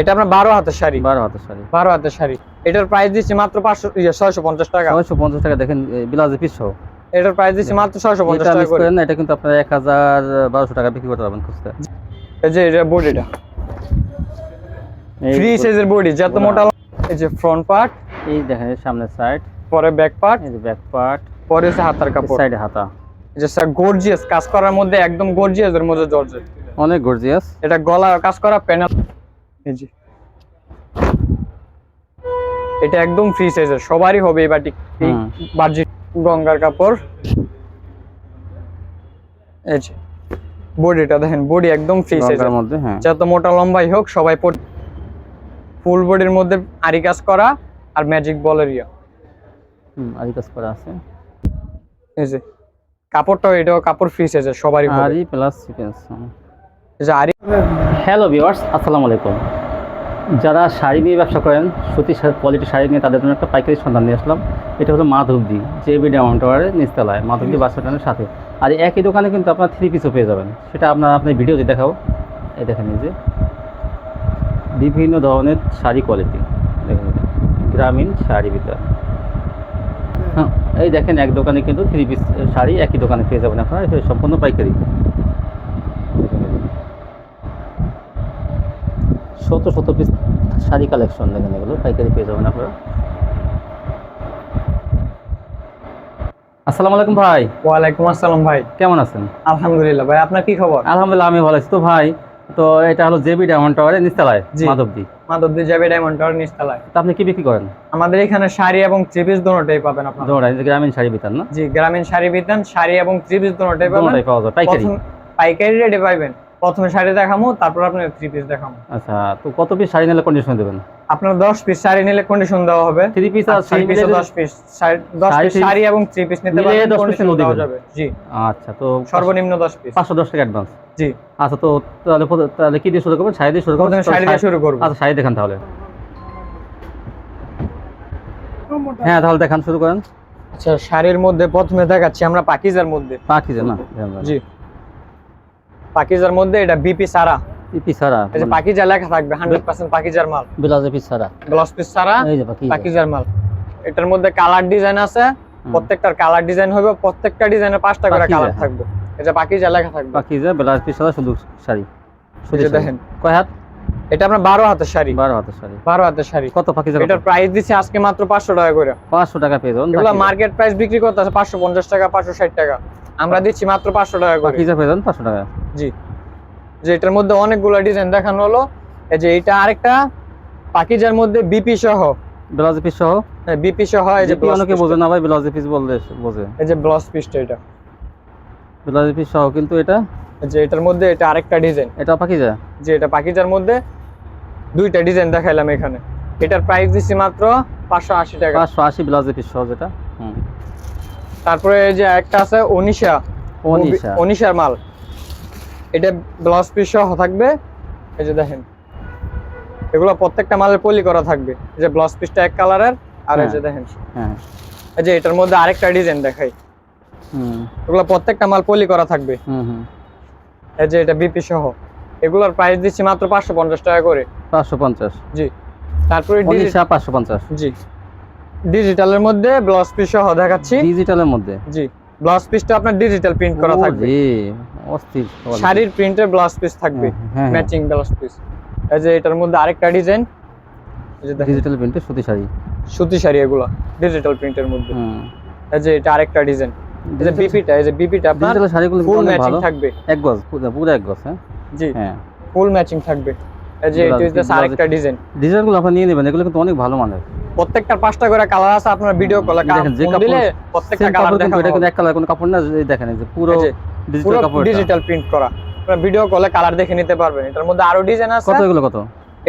এটা আপনার বারো হাতের শাড়ি। বারো হাতের শাড়ি। বারো হাতের শাড়ি। এটার প্রাইস দিচ্ছি মাত্র পাঁচশো ইয়ে ছয়শো পঞ্চাশ টাকা। ছয়শো পঞ্চাশ টাকা দেখেন ব্লাউজের পিস সহ। এটার প্রাইস দিচ্ছি মাত্র ছয়শো পঞ্চাশ টাকা করে। না এটা কিন্তু আপনার এক হাজার বারোশো টাকা বিক্রি করতে পারবেন খুচরা। এই যে এটা বডিটা ফ্রি সাইজের বডি যত মোটা এই যে ফ্রন্ট পার্ট এই দেখেন এই সামনের সাইড পরে ব্যাক পার্ট এই যে ব্যাক পার্ট পরে হচ্ছে হাতার কাপড়। সাইডে হাতা। যে স্যার গর্জিয়াস কাজ করার মধ্যে একদম গর্জিয়াস এর মধ্যে জর্জেট। অনেক গর্জিয়াস এটা গলা কাজ করা প্যানেল এই যে। এটা একদম ফ্রি সাইজের সবারই হবে এই বাটিক। বার্জিক গঙ্গার কাপড়। এই যে বডিটা দেখেন বডি একদম ফ্রি সাইজের মধ্যে হ্যাঁ। যত মোটা লম্বাই হোক সবাই ফুল বডির মধ্যে আরি কাজ করা আর ম্যাজিক বলের ইয়া। হুম, আরি কাজ করা আছে। এই যে কাপড়টাও এটাও কাপড় ফ্রি সাইজের সবারই হবে। আরি প্লাস সিকোয়েন্স হ্যালো ভিউয়ার্স আসসালামু আলাইকুম। যারা শাড়ি নিয়ে ব্যবসা করেন, সুতি কোয়ালিটি শাড়ি নিয়ে তাদের জন্য একটা পাইকারি সন্ধান নিয়ে আসলাম। এটা হলো মাধবদি জেবি ডায়মন্ড টাওয়ারের নিচতলায়, মাধবদি বাস স্ট্যান্ডের সাথে। আর একই দোকানে কিন্তু আপনার থ্রি পিসও পেয়ে যাবেন। সেটা আপনার, আপনি ভিডিওতে দেখাও এই দেখেন যে। বিভিন্ন ধরনের শাড়ি কোয়ালিটি দেখেন, গ্রামীণ শাড়ি ভিতর। হ্যাঁ এই দেখেন এক দোকানে কিন্তু থ্রি পিস শাড়ি একই দোকানে পেয়ে যাবেন আপনারা। সম্পূর্ণ পাইকারি দেখেন এই যে। শত শত পিস শাড়ি কালেকশন দেখেন এগুলো পাইকারি পেয়ে যাবেন আপনারা। আসসালামু আলাইকুম ভাই। ওয়ালাইকুম আসসালাম ভাই। কেমন আছেন? আলহামদুলিল্লাহ ভাই আপনার কি খবর? আলহামদুলিল্লাহ আমি ভালো আছি। তো ভাই তো এটা হলো জেবি ডায়মন্ড টাওয়ারের নিচতলায় জি। মাধবদি। মাধবদী যাবে ডায়মন্ড টাওয়ার নিচতলায়। তা আপনি কি বিক্রি করেন? আমাদের এখানে শাড়ি এবং থ্রি পিস দুটোটাই পাবেন আপনারা। দোড়া গ্রামীণ শাড়ি বিতান না? জি গ্রামীণ শাড়ি বিতান শাড়ি এবং থ্রি পিস দুটোটাই পাবেন। দোনোটাই পাওয়া যায় পাইকারি। পাইকারি রেটে পাইবেন। প্রথমে শাড়ি দেখামো তারপর আপনার থ্রি পিস দেখাবো আচ্ছা তো কত পিস শাড়ি নিলে কন্ডিশন দেবেন? আপনার দশ পিস শাড়ি নিলে কন্ডিশন দেওয়া হবে। থ্রি পিস আর থ্রি পিস মিলে দশ পিস দশ শাড়ি পিস শাড়ি এবং থ্রি পিস নিতে পারবেন 10 piece condition দেওয়া যাবে। জি। আচ্ছা তো সর্বনিম্ন দশ পিস পাঁচশো দশ টাকা অ্যাডভান্স জি। আচ্ছা তো তাহলে তাহলে কি দিয়ে শুরু করবেন? শাড়ি দিয়ে শুরু করবেন? শাড়ি দিয়ে শুরু করব। আচ্ছা শাড়ি দেখান তাহলে। হ্যাঁ তাহলে দেখান শুরু করেন। আচ্ছা শাড়ির মধ্যে প্রথমে দেখাচ্ছি আমরা পাকিজার মধ্যে। যে না? জি। পাকিজার মধ্যে এটা বিপি সারা পিস ছাড়া এই যে পাকিজা লেখা থাকবে হান্ড্রেড পার্সেন্ট পাকিজার মাল। ব্লাউজের পিস ছাড়া। ব্লাউজ পিস সারা এই যে পাকিজার মাল। এটার মধ্যে কালার ডিজাইন আছে প্রত্যেকটার কালার ডিজাইন হবে প্রত্যেকটা ডিজাইনের পাঁচটা করে কালার থাকবে। এটা পাকিজা লেখা থাকবে। যে ব্লাউজ পিস ছাড়া শুধু শাড়ি। শুধু দেখেন। কয় হাত? এটা আপনার বারো হাতের শাড়ি। বারো হাতের শাড়ি। বারো হাতের শাড়ি। কত পাখি এটার প্রাইস দিচ্ছে আজকে মাত্র পাঁচশো টাকা করে। পাঁচশো টাকা পেয়ে যাবেন। এগুলো মার্কেট প্রাইস বিক্রি করতে আছে পাঁচশো পঞ্চাশ টাকা পাঁচশো ষাট টাকা। আমরা দিচ্ছি মাত্র পাঁচশো টাকা করে। যা পেয়ে যাবেন পাঁচশো টাকা। জি। যে এটার মধ্যে অনেকগুলো ডিজাইন দেখানো হলো। এই যে এটা আরেকটা পাকিজার মধ্যে বিপি সহ। ব্লাউজ পিস সহ? হ্যাঁ বিপি সহ এই যে অনেকে বোঝে না ভাই ব্লাউজ পিস বললে বোঝে। এই যে ব্লাউজ পিসটা এটা। ব্লাউজ পিস সহ কিন্তু এটা? যে এটার মধ্যে এটা আরেকটা ডিজাইন এটা পাকিজা? যে এটা পাকিজার মধ্যে দুইটা ডিজাইন দেখাইলাম এখানে। এটার প্রাইস দিচ্ছি মাত্র পাঁচশো আশি টাকা। পাঁচশো আশি ব্লাউজ পিস সহ যেটা? হুম। তারপরে এই যে একটা আছে অনিশা। অনিশা। অনিশার মাল। এটা ব্লাউজ পিস সহ থাকবে। এই যে দেখেন। এগুলো প্রত্যেকটা মালের পলি করা থাকবে। এই যে ব্লাউজ পিসটা এক কালারের আর এই যে হ্যাঁ। দেখেন। হ্যাঁ। এই যে এটার মধ্যে আরেকটা ডিজাইন দেখাই। হুম। এগুলো প্রত্যেকটা মাল পলি করা থাকবে। হুম হুম। এই যে এটা বিপি সহ। এগুলোর প্রাইস দিচ্ছি মাত্র পাঁচশো পঞ্চাশ টাকা করে। পাঁচশো পঞ্চাশ। জি। তারপরে পাঁচশো পঞ্চাশ। জি। ডিজিটালের মধ্যে ব্লাউজ পিস সহ দেখাচ্ছি। ডিজিটালের মধ্যে? জি। ব্লাউজ পিসটা আপনার ডিজিটাল প্রিন্ট করা থাকবে। রে, অস্থির শাড়ির প্রিন্টের ব্লাউজ পিস থাকবে। ম্যাচিং ব্লাউজ পিস এই যে এটার মধ্যে আরেকটা ডিজাইন দেখেন। ডিজিটাল প্রিন্টের সুতি শাড়ি। সুতি শাড়ি এগুলো ডিজিটাল প্রিন্টের মধ্যে। এই যে এটা আরেকটা ডিজাইন এই যে বিপিটা এই যে বিপিটা আপনার ডিজিটাল শাড়িগুলো ফুল অনেক ম্যাচিং ভালো। থাকবে। এক গজ পুরো এক গজ হ্যাঁ? জি। হ্যাঁ। ফুল ম্যাচিং থাকবে। এই যে এটা আরেকটা ডিজাইন ডিজাইনগুলো আপনি নিয়ে নেবেন এগুলো কিন্তু অনেক ভালো মানের। প্রত্যেকটার পাঁচটা করে কালার আছে আপনার ভিডিও কলে দেখেন, কাপড়- দিলে প্রত্যেকটা কালার কাপড় কিন্তু দেখা এটা কিন্তু এক কালার কোনো কাপড় না দেখেন এই যে পুরো ডিজিটাল প্রিন্ট করা। আপনার ভিডিও কলে কালার দেখে নিতে পারবেন। এটার মধ্যে আরও ডিজাইন আছে। কত এগুলো কত?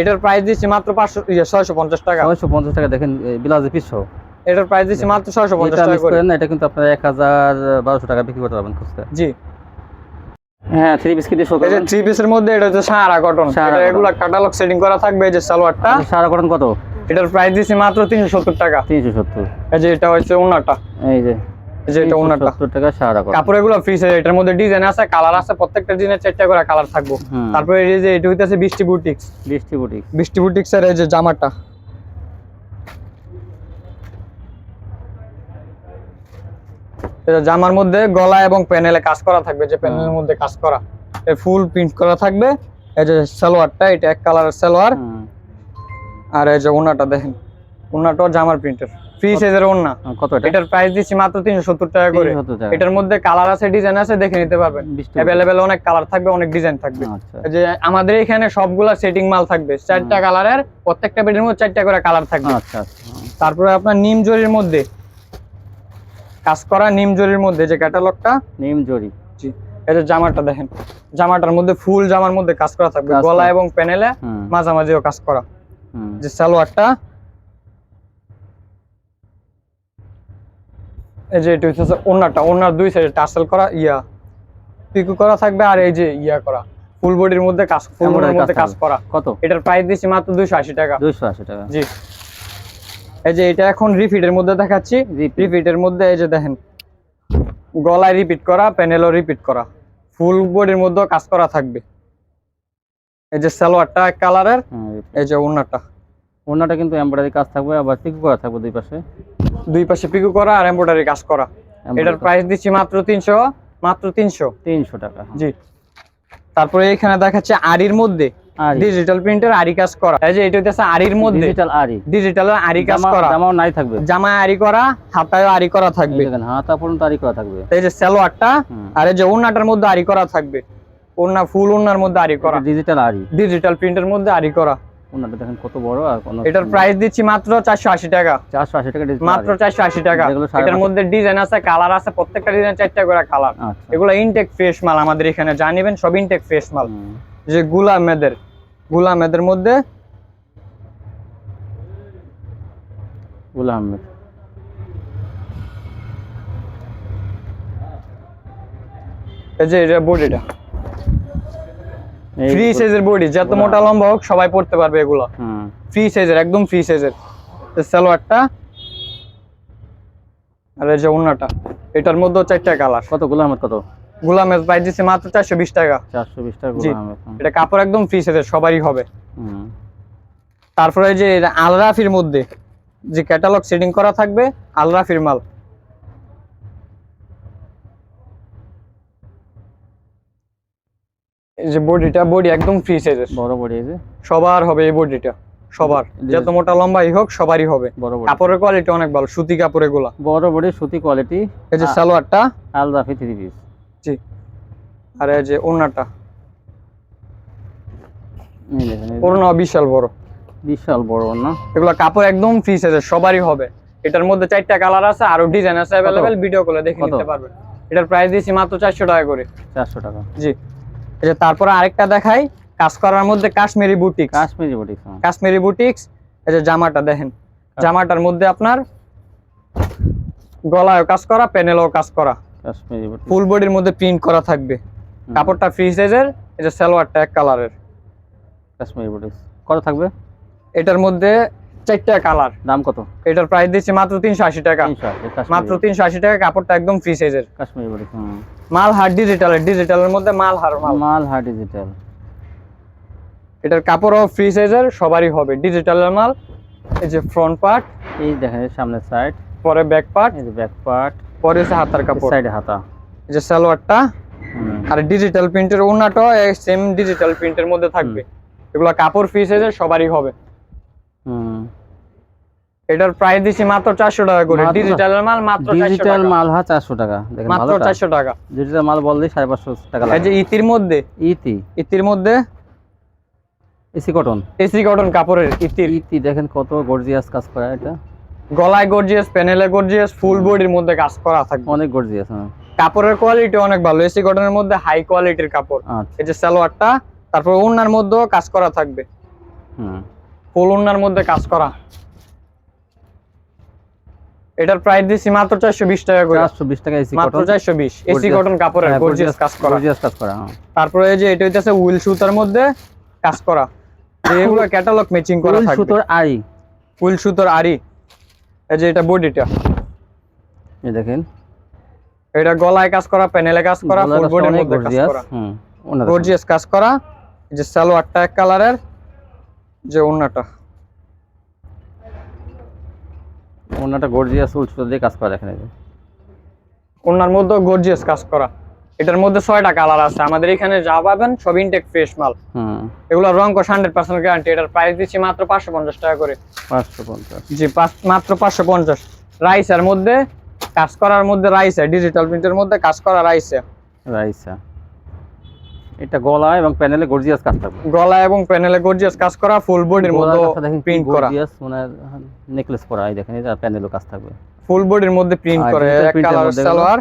এটার প্রাইস দিচ্ছি মাত্র পাঁচশো ইয়ে ছয়শো পঞ্চাশ টাকা। ছয়শো পঞ্চাশ টাকা দেখেন ব্লাউজের পিস সহ। এটার প্রাইস দিচ্ছি মাত্র ছয়শো পঞ্চাশ এটা টাকা করে। না এটা কিন্তু আপনার এক হাজার বারোশো টাকা বিক্রি করতে পারবেন খুচরা। জি। হ্যাঁ থ্রি পিস কি দিয়ে শো করবেন? থ্রি পিসের মধ্যে এটা হচ্ছে সারা কটন এটা। এগুলা ক্যাটালগ সেটিং করা থাকবে এই যে সালোয়ারটা। সারা কটন কত? এটার প্রাইস দিচ্ছি মাত্র তিনশো সত্তর টাকা। তিনশো সত্তর। এই যে এটা হচ্ছে ওনাটা। এই যে এই যে এটা ওনাটা সত্তর টাকা সারা করা। ফ্রি সাইজ এটার মধ্যে ডিজাইন আছে কালার আছে প্রত্যেকটা ডিজাইনের চারটা করে কালার থাকব। হুম। তারপরে এই যে এটা হইতাছে বৃষ্টি বুটিক্স বৃষ্টি বুটিক বৃষ্টি বুটিক্স এর এই যে জামাটা। এটা জামার মধ্যে গলা এবং প্যানেলে কাজ করা থাকবে যে প্যানেলের মধ্যে কাজ করা। ফুল প্রিন্ট করা থাকবে। এই যে সালোয়ারটা এটা এক কালারের সালোয়ার। আর এই যে ওনাটা দেখেন ওনাটাও জামার প্রিন্টের ফ্রি সাইজের ওনা কত এটা? এটার প্রাইস দিচ্ছি মাত্র টাকা করে। এটার মধ্যে কালার আছে ডিজাইন আছে দেখে নিতে পারবেন। অনেক কালার থাকবে অনেক ডিজাইন থাকবে। আচ্ছা। যে আমাদের এখানে সবগুলা সেটিং মাল থাকবে। চারটা কালারের প্রত্যেকটা বেডের মধ্যে চারটা করে কালার থাকবে। আচ্ছা আচ্ছা। তারপরে আপনার নিম জরির মধ্যে। কাজ করা নিম জরির মধ্যে যে ক্যাটালগটা নিম জরি। জি। জামাটা দেখেন। জামাটার মধ্যে ফুল জামার মধ্যে কাজ করা থাকবে। গলা এবং প্যানেলে মাঝামাঝিও কাজ করা। যে সালোয়ারটা এই যে এটা হচ্ছে ওনারটা ওনার দুই সাইডে টাসেল করা ইয়া পিকু করা থাকবে আর এই যে ইয়া করা ফুল বডির মধ্যে কাজ ফুল বডির মধ্যে কাজ করা। কত? এটার প্রাইস দিচ্ছি মাত্র দুইশো আশি টাকা। দুইশো আশি টাকা। জি। এই যে এটা এখন রিপিটের মধ্যে দেখাচ্ছি। রিপিটের মধ্যে এই যে দেখেন গলায় রিপিট করা প্যানেলও রিপিট করা। ফুল বডির মধ্যেও কাজ করা থাকবে। এই যে সালোয়ারটা এক কালারের এই যে ওনাটা কিন্তু এমব্রয়ডারি কাজ থাকবে আবার পিক করা থাকবে দুই পাশে। দুই পাশে পিকু করা আর এমব্রয়ডারি কাজ করা। এটার প্রাইস দিচ্ছি মাত্র তিনশো মাত্র তিনশো। তিনশো টাকা জি। তারপরে এখানে দেখাচ্ছে আরির মধ্যে। ডিজিটাল প্রিন্টের আরি কাজ করা। এই যে এটা হচ্ছে আরির মধ্যে। ডিজিটাল আরি ডিজিটাল আরি কাজ জামা করা। জামাও নাই থাকবে। জামায় আরি করা হাতায় আরি করা থাকবে। দেখেন হাতা পর্যন্ত আরি করা থাকবে। এই যে সালোয়ারটা আর এই যে ওড়নাটার মধ্যে আরি করা থাকবে। ওড়না ফুল ওড়নার মধ্যে আরি করা। ডিজিটাল আরি ডিজিটাল প্রিন্টের মধ্যে আরি করা। ওনাটা দেখেন কত বড় আর কোন এটার প্রাইস দিচ্ছি মাত্র চারশো আশি টাকা। চারশো আশি টাকা ডিজিটাল মাত্র চারশো আশি টাকা। এটার মধ্যে ডিজাইন আছে কালার আছে প্রত্যেকটা ডিজাইন চারটা করে কালার আচ্ছা। এগুলো ইনটেক ফ্রেশ মাল আমাদের এখানে জানিবেন সব ইনটেক ফ্রেশ মাল। যে গুলামেদের গুলামেদের মধ্যে গুল এই যে এটা বডিটা ফ্রি সাইজের বডি যত মোটা লম্বা হোক সবাই পড়তে পারবে এগুলো। হুম। ফ্রি সাইজের একদম ফ্রি সাইজের সালোয়ারটা আর এই যে ওন্নাটা এটার মধ্যেও চারটা কালার কত গুল আহমেদ কত? গুলামের প্রাইস দিচ্ছে মাত্র চারশো বিশ টাকা। চারশো বিশ টাকা। এটা কাপড় একদম ফ্রি সাইজের সবারই হবে। হুম। তারপরে যে আলরাফির মধ্যে যে ক্যাটালগ সেটিং করা থাকবে আলরাফির মাল। এই যে বডিটা বডি একদম ফ্রি সাইজের বড় বড়ি এই যে? সবার হবে এই বডিটা সবার। যত মোটা লম্বাই হোক সবারই হবে। কাপড়ের কোয়ালিটি অনেক ভালো সুতি কাপড় এগুলা। বড় বড়ি সুতি কোয়ালিটি এই যে সালোয়ারটা। আলদাফি থ্রি পিস জি। আর এই যে ওড়নাটা। ওড়না বিশাল বড়। বিশাল বড় না এগুলা কাপড় একদম ফ্রি সাইজের সবারই হবে। এটার মধ্যে চারটা কালার আছে আরও ডিজাইন আছে অ্যাভেলেবেল ভিডিও কলে দেখে নিতে পারবেন। এটার প্রাইস দিয়েছি মাত্র চারশো টাকা করে। চারশো টাকা। জি। যে তারপরে আরেকটা দেখাই কাজ করার মধ্যে Kashmiri boutique. Kashmiri body Kashmiri boutiques এই যে জামাটা দেখেন। জামাটার মধ্যে আপনার গলায়ও কাজ করা প্যানেলও কাজ করা। ফুল বডির মধ্যে প্রিন্ট করা থাকবে। কাপড়টা ফ্রি সাইজের এই যে সালোয়ারটা এক কালারের কাশ্মীরি বডি কত থাকবে? এটার মধ্যে চারটা কালার। দাম কত? এটার প্রাইস দিচ্ছি মাত্র তিনশো আশি টাকা। মাত্র তিনশো আশি টাকা কাপড়টা একদম ফ্রি সাইজের কাশ্মীরি মাল হার ডিজিটালের ডিজিটালের মধ্যে মাল হার মাল। হার ডিজিটাল এটার কাপড়ও ফ্রি সাইজের সবারই হবে। ডিজিটালের মাল এই যে ফ্রন্ট পার্ট এই দেখেন সামনের সাইড পরে ব্যাক পার্ট এই যে ব্যাক পার্ট পরে হচ্ছে হাতার কাপড়। সাইডে হাতা। এই যে সালোয়ারটা আর ডিজিটাল প্রিন্টের ওনাটাও সেম ডিজিটাল প্রিন্টের মধ্যে থাকবে। এগুলো কাপড় ফ্রি সাইজের সবারই হবে। হুম। এটার প্রাইস দিচ্ছি মাত্র চারশো টাকা করে। ডিজিটালের মাল মাত্র ডিজিটাল মাল হা চারশো টাকা। দেখেন মাত্র ভালোটা চারশো টাকা। ডিজিটাল মাল বললেই সাড়ে পাঁচশো টাকা এই যে ইতির মধ্যে? ইতি। ইতির মধ্যে? AC cotton. এসি কটন কাপড়ের ইতির। ইতি দেখেন কত গর্জিয়াস কাজ করা এটা। গলায় গর্জিয়াস প্যানেলে গর্জিয়াস ফুল বডির মধ্যে কাজ করা থাকবে। অনেক গর্জিয়াস হ্যাঁ। কাপড়ের কোয়ালিটি অনেক ভালো। এসি কটনের মধ্যে হাই কোয়ালিটির কাপড়। আচ্ছা। এই যে সালোয়ারটা তারপর ওড়নার মধ্যেও কাজ করা থাকবে। হুম। ফুল ওড়নার মধ্যে কাজ করা। এটার প্রাইস দিচ্ছি মাত্র চারশো বিশ টাকা করে। চারশো বিশ টাকা এসি কটন চারশো বিশ। এসি কটন কাপড়ের গর্জিয়াস কাজ করা। গর্জিয়াস কাজ করা হ্যাঁ। তারপরে এই যে এটা হইতেছে উইল সুতার মধ্যে কাজ করা। যে এগুলো ক্যাটালগ ম্যাচিং করা থাকবে। সুতোর আড়ি। উইল সুতার আরি এই যে এটা বডিটা এই দেখেন। এটা গলায় কাজ করা প্যানেলে কাজ করা ফুল বডির মধ্যে কাজ করা। হুম গর্জিয়াস কাজ করা। এই যে সালোয়ারটা এক কালারের যে ওন্নাটা। ওনাটা গর্জিয়াস উল্টো দিয়ে কাজ করা দেখেন এই যে। ওনার মধ্যে গর্জিয়াস কাজ করা। এটার মধ্যে ছয়টা কালার আছে। আমাদের এখানে যা পাবেন সব ইনটেক ফ্রেশ মাল। হুম। এগুলো রং কোশ হান্ড্রেড পার্সেন্ট গ্যারান্টি এটার প্রাইস দিচ্ছি মাত্র পাঁচশো পঞ্চাশ টাকা করে। পাঁচশো পঞ্চাশ। জি মাত্র পাঁচশো পঞ্চাশ। রাইসের মধ্যে কাজ করার মধ্যে রাইসে ডিজিটাল প্রিন্টের মধ্যে কাজ করা রাইসে রাইসা এটা গলা এবং প্যানেলে গর্জিয়াস কাজ থাকবে। গলা এবং প্যানেলে গর্জিয়াস কাজ করা ফুল বডির মধ্যে প্রিন্ট করা। গর্জিয়াস মানে নেকলেস করা এই দেখেন এটা প্যানেলও কাজ থাকবে। ফুল বডির মধ্যে প্রিন্ট করে এক কালার সালোয়ার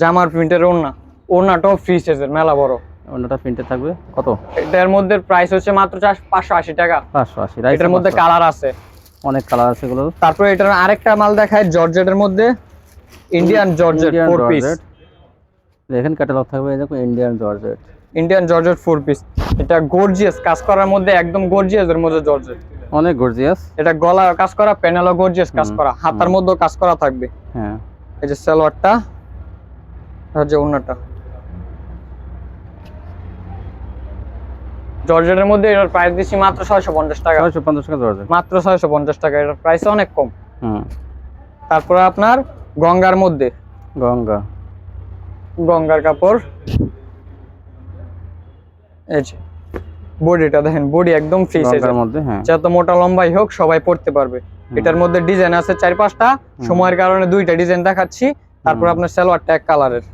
জামার প্রিন্টের ওড়না। ওড়নাটাও ফ্রি সাইজের মেলা বড়। অন্যটা প্রিন্টে থাকবে। কত? এটার মধ্যে প্রাইস হচ্ছে মাত্র পাঁচশো আশি টাকা। পাঁচশো আশি রাইসা এটার মধ্যে কালার আছে। অনেক কালার আছে এগুলো। তারপরে এটার আরেকটা মাল দেখায় জর্জেটের মধ্যে ইন্ডিয়ান জর্জেট ফোর পিস দেখেন ক্যাটালগ থাকবে দেখো Indian georgette Indian georgette four piece এটা গর্জিয়াস কাজ করার মধ্যে একদম গর্জিয়াস এর মধ্যে জর্জেট অনেক গর্জিয়াস এটা গলা কাজ করা প্যানেলও গর্জিয়াস কাজ করা হাতার মধ্যেও কাজ করা থাকবে। হ্যাঁ। এই যে সালোয়ারটা আর যে ওন্নাটা জর্জেটের মধ্যে এটার প্রাইস দিচ্ছি মাত্র ছয়শো পঞ্চাশ টাকা। ছয়শো পঞ্চাশ টাকা জর্জেট মাত্র ছয়শো পঞ্চাশ টাকা এটার প্রাইস অনেক কম। হুম। তারপরে আপনার গঙ্গার মধ্যে। গঙ্গা। গঙ্গার কাপড়। এই যে বডিটা দেখেন বডি একদম ফ্রি সাইজের মধ্যে হ্যাঁ। যত মোটা লম্বাই হোক সবাই পড়তে পারবে। এটার মধ্যে ডিজাইন আছে চার পাঁচটা। সময়ের কারণে দুইটা ডিজাইন দেখাচ্ছি। তারপর আপনার সালোয়ারটা এক কালারের।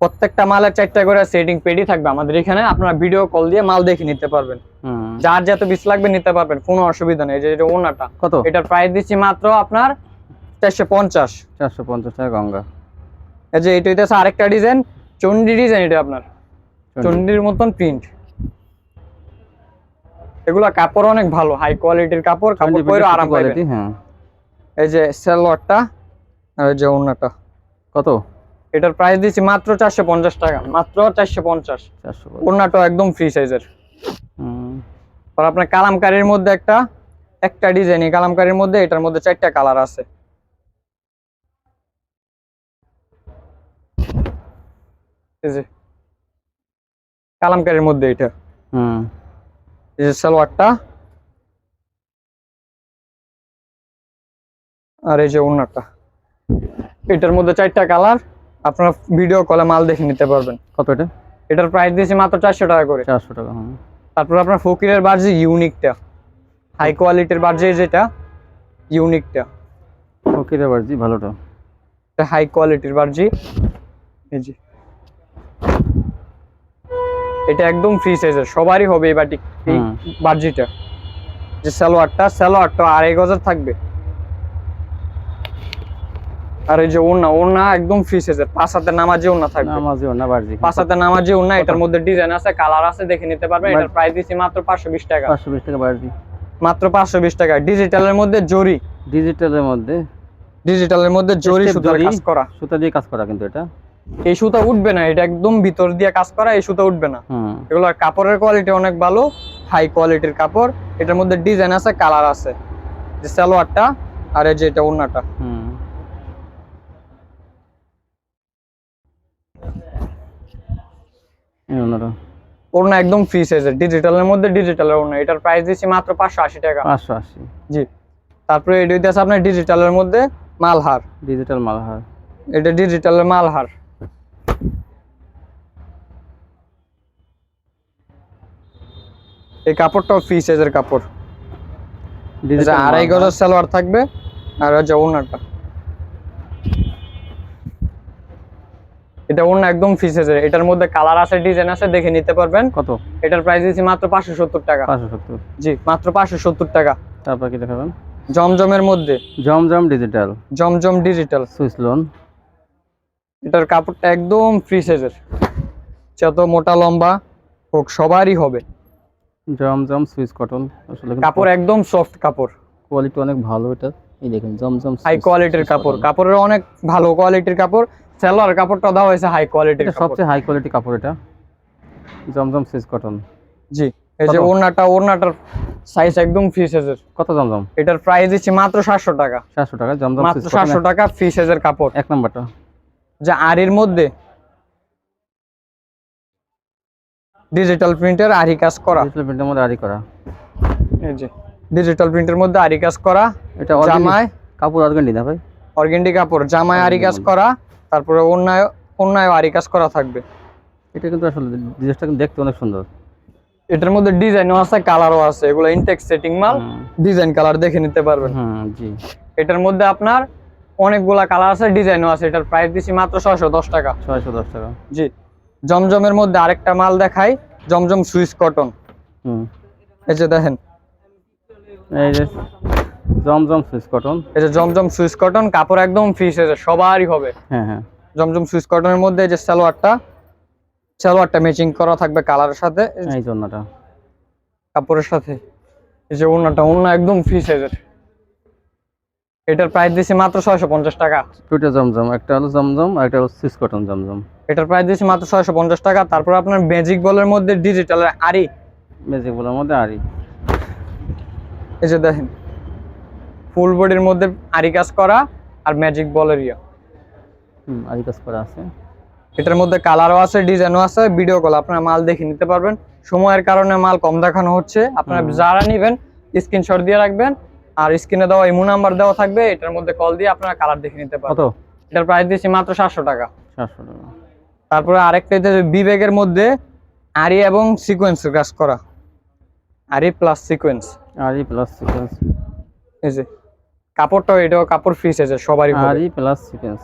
প্রত্যেকটা মালের চারটা করে সেটিং পেডি থাকবে আমাদের এখানে। আপনারা ভিডিও কল দিয়ে মাল দেখে নিতে পারবেন। যার যত পিস লাগবে নিতে পারবেন কোনো অসুবিধা নেই। এই যে এটা ওনাটা কত? এটার প্রাইস দিচ্ছি মাত্র আপনার চারশো পঞ্চাশ। চারশো পঞ্চাশ টাকা গঙ্গা। এই যে এটা হইতেছে আরেকটা ডিজাইন চন্ডি ডিজাইন এটা আপনার। চন্ডির মতন প্রিন্ট এগুলা কাপড় অনেক ভালো হাই কোয়ালিটির কাপড় কাপড় পরে আরাম কোয়ালিটি হ্যাঁ। এই যে সালোয়ারটা আর যে ওড়নাটা। কত? এটার প্রাইস দিছি মাত্র চারশো পঞ্চাশ টাকা মাত্র চারশো পঞ্চাশ। চারশো ওড়নাটা একদম ফ্রি সাইজের হুম। আর আপনার কালামকারীর মধ্যে একটা একটা ডিজাইন কালামকারির মধ্যে এটার মধ্যে চারটা কালার আছে। এই যে কালামকারির মধ্যে এটা। হুম। এই যে সালোয়ারটা। আর এই যে ওড়নাটা। এটার মধ্যে চারটা কালার আপনারা ভিডিও কলে মাল দেখে নিতে পারবেন। কত এটা? এটার প্রাইস দিয়েছি মাত্র চারশো টাকা করে। চারশো টাকা তারপর আপনার ফকিরের বার্জি ইউনিকটা হাই কোয়ালিটির বার্জি যেটা ইউনিকটা ওকে রে বারজি ভালোটা। হাই কোয়ালিটির বার্জি। এই যে। এটা একদম ফ্রি সাইজের সবারই হবে এই বাটি এই। বার্জিটা। যে সালোয়ারটা সালোয়ারটা আড়াই গজার থাকবে। আর এই যে ওড়না ওড়না একদম ফ্রি সাইজের পাঁচ হাতের নামাজি ওড়না থাকবে। নামাজি না বারজি। পাঁচ হাতের নামাজি ওড়না এটার মধ্যে ডিজাইন আছে কালার আছে দেখে নিতে পারবেন। এটার প্রাইস দিচ্ছি মাত্র পাঁচশো বিশ টাকা। পাঁচশো বিশ টাকা বারজি। মাত্র পাঁচশো বিশ টাকা। ডিজিটালের মধ্যে জরি। ডিজিটালের মধ্যে? ডিজিটালের মধ্যে জরি সুতার কাজ করা। সুতা দিয়ে কাজ করা কিন্তু এটা? এই সুতা উঠবে না এটা একদম ভিতর দিয়ে কাজ করা এই সুতা উঠবে না। হুম। এগুলো কাপড়ের কোয়ালিটি অনেক ভালো হাই কোয়ালিটির কাপড়। এটার মধ্যে ডিজাইন আছে কালার আছে। যে সালোয়ারটা আর এই যে এটা ওড়নাটা। হুম। ওড়না একদম ফ্রি সাইজের ডিজিটালের মধ্যে ডিজিটালের ওড়না। এটার প্রাইস দিচ্ছি মাত্র পাঁচশো আশি টাকা। পাঁচশো আশি। জি। তারপরে এটা হইতেছে আপনার ডিজিটালের মধ্যে মালহার। ডিজিটাল মালহার। এটা ডিজিটালের মালহার। এই কাপড়টাও ফ্রি সাইজের কাপড়। আড়াই গজের সালোয়ার থাকবে আর হচ্ছে ওড়নাটা। এটা ওড়না একদম ফ্রি সাইজের এটার মধ্যে কালার আছে ডিজাইন আছে দেখে নিতে পারবেন। কত? এটার প্রাইস দিচ্ছি মাত্র পাঁচশো সত্তর টাকা। পাঁচশো সত্তর। জি মাত্র পাঁচশো সত্তর টাকা। তারপর কি দেখাবেন? জমজমের মধ্যে। জমজম ডিজিটাল জমজম ডিজিটাল সুইস লোন এটার কাপড়টা একদম ফ্রি সাইজের যত মোটা লম্বা হোক সবারই হবে। জমজম সুইস কটন। আসলে কাপড় একদম সফট কাপড়। কোয়ালিটি অনেক ভালো এটা। এই দেখেন জমজম হাই কোয়ালিটির কাপড়। কাপড়ের অনেক ভালো কোয়ালিটির কাপড়। সেলোয়ার কাপড়টা দেওয়া হয়েছে হাই কোয়ালিটির সবচেয়ে হাই কোয়ালিটি কাপড় এটা। জমজম সুইস কটন। জি এই যে? ওড়নাটা ওড়নাটার সাইজ একদম ফ্রি সাইজের কত জমজম এটার প্রাইস দিচ্ছি মাত্র সাতশো টাকা। সাতশো টাকা জমজম মাত্র suite cotton সাতশো টাকা ফ্রি সাইজের কাপড়। এক নাম্বারটা। যা আরির মধ্যে ডিজিটাল প্রিন্টের আরি কাজ করা। ডিজিটাল প্রিন্টের মধ্যে আরি করা। এই যে ডিজিটাল প্রিন্টের মধ্যে আরি কাজ করা। এটা জামায় জামায় কাপড় অর্গান্ডি না ভাই? অর্গেন্ডি কাপড় জামায় আরি কাজ করা। তারপরে অন্যায় অন্যায় আরি কাজ করা থাকবে। এটা কিন্তু আসলে জিনিসটা কিন্তু দেখতে অনেক সুন্দর। এটার মধ্যে ডিজাইনও আছে কালারও আছে। এগুলো ইনটেক্স সেটিং মাল। ডিজাইন কালার দেখে নিতে পারবেন। হুম জি। এটার মধ্যে আপনার অনেকগুলা কালার আছে ডিজাইনও আছে। এটার প্রাইস দিচ্ছি মাত্র ছয়শো দশ টাকা। ছয়শো দশ টাকা। জি। জমজমের মধ্যে আরেকটা মাল দেখাই জমজম সুইস কটন। হুম। এই যে দেখেন। এই যে জমজম সুইচ কটন। এই যে জমজম সুইস কটন কাপড় একদম ফ্রি সাইজে সবারই হবে। হ্যাঁ হ্যাঁ। জমজম সুইস কটনের মধ্যে এই যে সালোয়ারটা সালোয়ারটা ম্যাচিং করা থাকবে কালারের সাথে। এই জন্যটা কাপড়ের সাথে। এই যে ওড়নাটা ওড়না একদম ফ্রি সাইজের এটার প্রাইস দিছি মাত্র ছয়শো পঞ্চাশ টাকা। দুটো জমজম একটা হলো জমজম আর একটা হলো সুইচ কটন জমজম। এটার প্রাইস দিছি মাত্র ছয়শো পঞ্চাশ টাকা। তারপর আপনার ম্যাজিক বলের মধ্যে ডিজিটাল আরি ম্যাজিক বলার মধ্যে আরি এই যে দেখেন ফুল বডির মধ্যে আরি কাজ করা আর ম্যাজিক বলের ইয়া। আরি কাজ করা আছে। এটার মধ্যে কালারও আছে ডিজাইনও আছে ভিডিও কল আপনারা মাল দেখে নিতে পারবেন। সময়ের কারণে মাল কম দেখানো হচ্ছে। আপনারা। যারা নেবেন স্ক্রিনশট দিয়ে রাখবেন আর স্ক্রিনে দেওয়া ইমো নাম্বার দেওয়া থাকবে এটার মধ্যে কল দিয়ে আপনারা কালার দেখে নিতে পারবেন। এটার প্রাইস দিচ্ছি মাত্র সাতশো টাকা। সাতশো টাকা। তারপরে আরেকটা হচ্ছে যে বিবেকের মধ্যে আরি এবং সিকোয়েন্স কাজ করা। Aari plus sequence aari plus sequence এই যে কাপড়টাও এটাও কাপড় ফ্রি সাইজে সবারই আরি প্লাস সিকোয়েন্স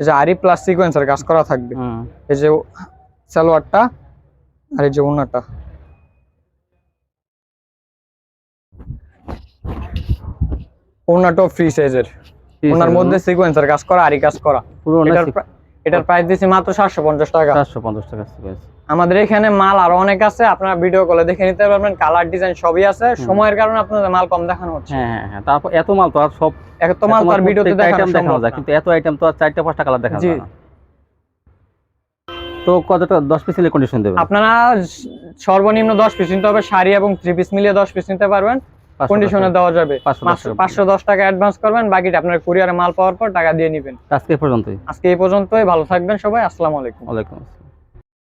এই যে আরি প্লাস সিকোয়েন্সের কাজ করা থাকবে। এই যে সালোয়ারটা আর এই যে ওনাটা ওনাটাও ফ্রি সাইজের ওনার মধ্যে সিকোয়েন্সের কাজ করা আরি কাজ করা। পুরো এটার প্রাইস দিচ্ছি মাত্র সাতশো পঞ্চাশ টাকা। চারশো পঞ্চাশ টাকা সিকোয়েন্স আমাদের এখানে মাল আরও অনেক আছে আপনারা ভিডিও কলে দেখে নিতে পারবেন কালার ডিজাইন সবই আছে। সময়ের কারণে আপনাদের মাল কম দেখানো হচ্ছে। হ্যাঁ হ্যাঁ হ্যাঁ তারপর এত মাল তো আর সব এত মাল তো আর ভিডিওতে দেখানো দেখানো যায় কিন্তু এত আইটেম তো আর চারটা পাঁচটা কালার দেখানো যায় না। তো কতটা দশ পিস কন্ডিশন দেবেন। আপনারা সর্বনিম্ন দশ পিস নিতে হবে শাড়ি এবং থ্রি পিস মিলিয়ে দশ পিস নিতে পারবেন। কন্ডিশনে দেওয়া যাবে। পাঁচশো দশ টাকা। অ্যাডভান্স করবেন বাকিটা আপনার কুরিয়ারে মাল পাওয়ার পর টাকা দিয়ে নেবেন। আজকে পর্যন্তই। আজকে এই পর্যন্তই ভালো থাকবেন সবাই আসসালামু আলাইকুম। আসসালাম।